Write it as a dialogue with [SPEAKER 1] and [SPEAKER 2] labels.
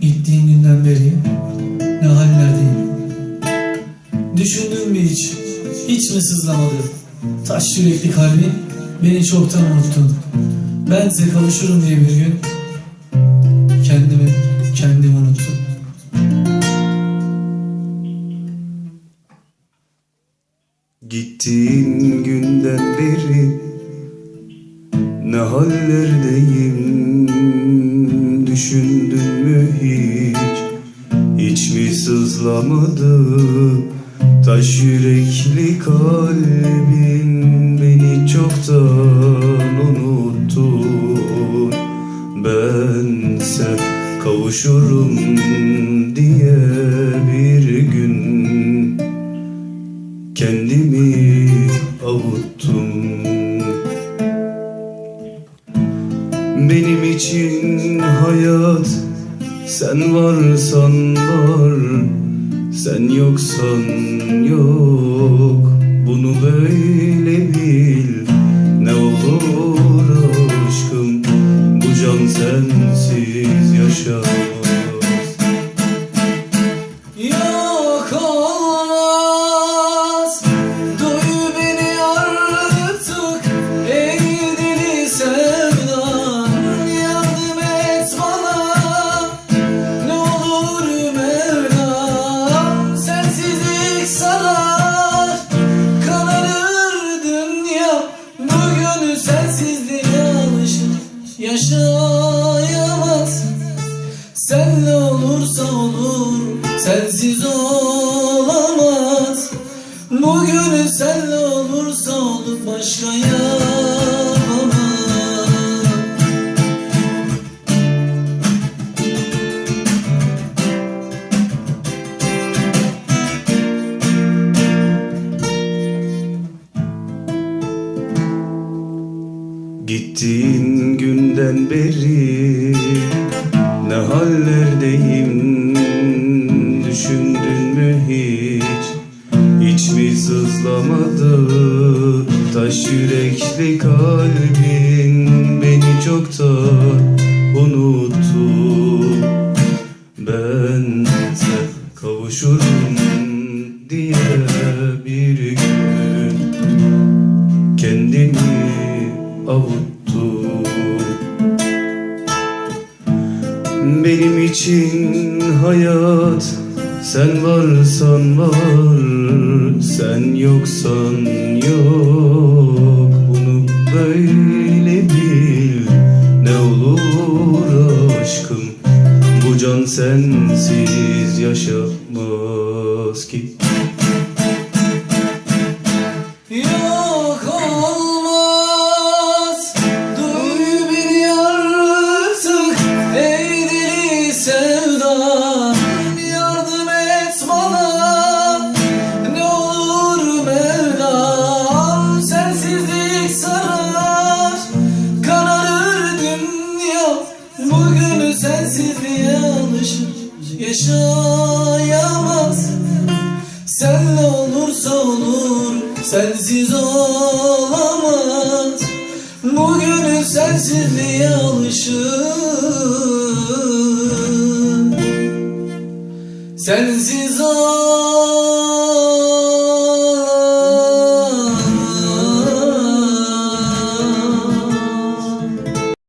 [SPEAKER 1] Gittiğin günden beri ne hallerdeyim. Düşündün mü hiç? Hiç mi sızlamadı? Taş yürekli kalbin beni çoktan unuttun. Bense kavuşurum diye bir gün kendimi kendim unuttum.
[SPEAKER 2] Gittiğin hallerdeyim. Düşündün mü hiç? Hiç mi sızlamadı? Taş yürekli kalbin Beni çoktan unuttun Bense kavuşurum için hayat sen varsan var Sen yoksan yok. Bunu böyle bil
[SPEAKER 1] Bugün sensizliğe alışır Yaşayamaz Senle olursa olur, sensiz olamaz. Bugün senle olursa olur, başka yapamaz.
[SPEAKER 2] Gittiğin günden beri ne hallerdeyim Düşündün mü hiç? Hiç mi sızlamadı Taş yürekli kalbin? Beni çoktan unuttu Ben kavuşurum diye Benim için hayat sen varsan var Sen yoksan yok. Bunu böyle bil Ne olur aşkım. Bu can sensiz yaşamaz ki
[SPEAKER 1] yaşayamaz. Senle olursa olur, sensiz olamaz. Bugün sensizliğe alışır. Sensiz olamaz.